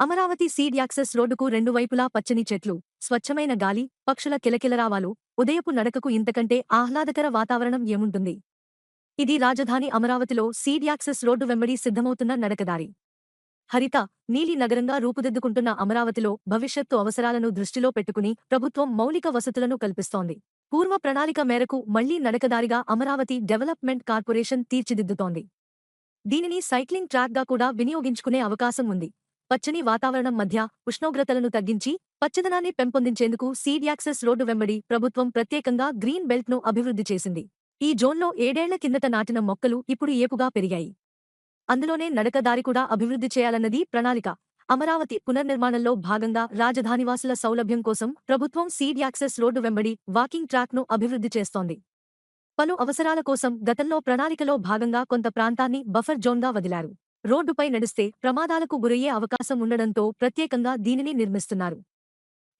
Amaravati seed access రోడ్డుకు రెండు వైపులా పచ్చని చెట్లు స్వచ్ఛమైన గాలి పక్షుల కిలకిలరావాలు ఉదయపు నడకకు ఇంతకంటే ఆహ్లాదకర వాతావరణం ఏముంటుంది? ఇది రాజధాని అమరావతిలో సీడ్ యాక్సెస్ రోడ్డు వెంబడి సిద్ధమవుతున్న నడకదారి. హరిత నీలి నగరంగా రూపుదిద్దుకుంటున్న అమరావతిలో భవిష్యత్తు అవసరాలను దృష్టిలో పెట్టుకుని ప్రభుత్వం మౌలిక వసతులను కల్పిస్తోంది. పూర్వ ప్రణాళిక మేరకు మళ్ళీ నడకదారిగా అమరావతి డెవలప్మెంట్ కార్పొరేషన్ తీర్చిదిద్దుతోంది. దీనిని సైక్లింగ్ ట్రాక్గా కూడా వినియోగించుకునే అవకాశం ఉంది. పచ్చని వాతావరణం మధ్య ఉష్ణోగ్రతలను తగ్గించి పచ్చదనాన్ని పెంపొందించేందుకు సీడ్ యాక్సెస్ రోడ్డు వెంబడి ప్రభుత్వం ప్రత్యేకంగా గ్రీన్ బెల్ట్ను అభివృద్ధి చేసింది. ఈ జోన్లో ఏడేళ్ళ కిందట నాటిన మొక్కలు ఇప్పుడు ఏపుగా పెరిగాయి. అందులోనే నడకదారి కూడా అభివృద్ధి చేయాలన్నది ప్రణాళిక. అమరావతి పునర్నిర్మాణంలో భాగంగా రాజధానివాసుల సౌలభ్యం కోసం ప్రభుత్వం సీడ్ యాక్సెస్ రోడ్డు వెంబడి వాకింగ్ ట్రాక్ను అభివృద్ధి చేస్తోంది. పలు అవసరాల కోసం గతంలో ప్రణాళికలో భాగంగా కొంత ప్రాంతాన్ని బఫర్ జోన్గా వదిలారు. రోడ్డుపై నడిస్తే ప్రమాదాలకు గురయ్యే అవకాశం ఉండడంతో ప్రత్యేకంగా దీనిని నిర్మిస్తున్నారు.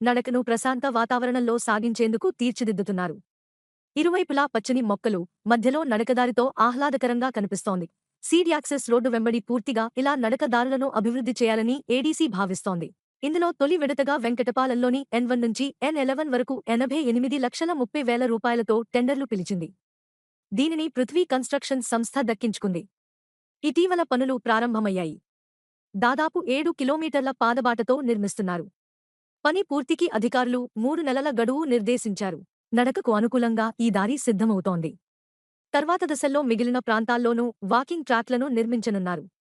నడకను ప్రశాంత వాతావరణంలో సాగించేందుకు తీర్చిదిద్దుతున్నారు. ఇరువైపులా పచ్చని మొక్కలు మధ్యలో నడకదారితో ఆహ్లాదకరంగా కనిపిస్తోంది. సీడ్ యాక్సెస్ రోడ్డు వెంబడి పూర్తిగా ఇలా నడకదారులను అభివృద్ధి చేయాలని ఏడీసీ భావిస్తోంది. ఇందులో తొలి విడతగా వెంకటపాలెంలోని ఎన్ వన్ నుంచి ఎన్ ఎలెవన్ వరకు ఎనభై ఎనిమిది లక్షల ముప్పై వేల రూపాయలతో టెండర్లు పిలిచింది. దీనిని పృథ్వీ కన్స్ట్రక్షన్ సంస్థ దక్కించుకుంది. ఇటీవల పనులు ప్రారంభమయ్యాయి. దాదాపు ఏడు కిలోమీటర్ల పాదబాటతో నిర్మిస్తున్నారు. పని పూర్తికి అధికారులు మూడు నెలల గడువు నిర్దేశించారు. నడకకు అనుకూలంగా ఈ దారి సిద్ధమవుతోంది. తర్వాత దశల్లో మిగిలిన ప్రాంతాల్లోనూ వాకింగ్ ట్రాక్లను నిర్మించనున్నారు.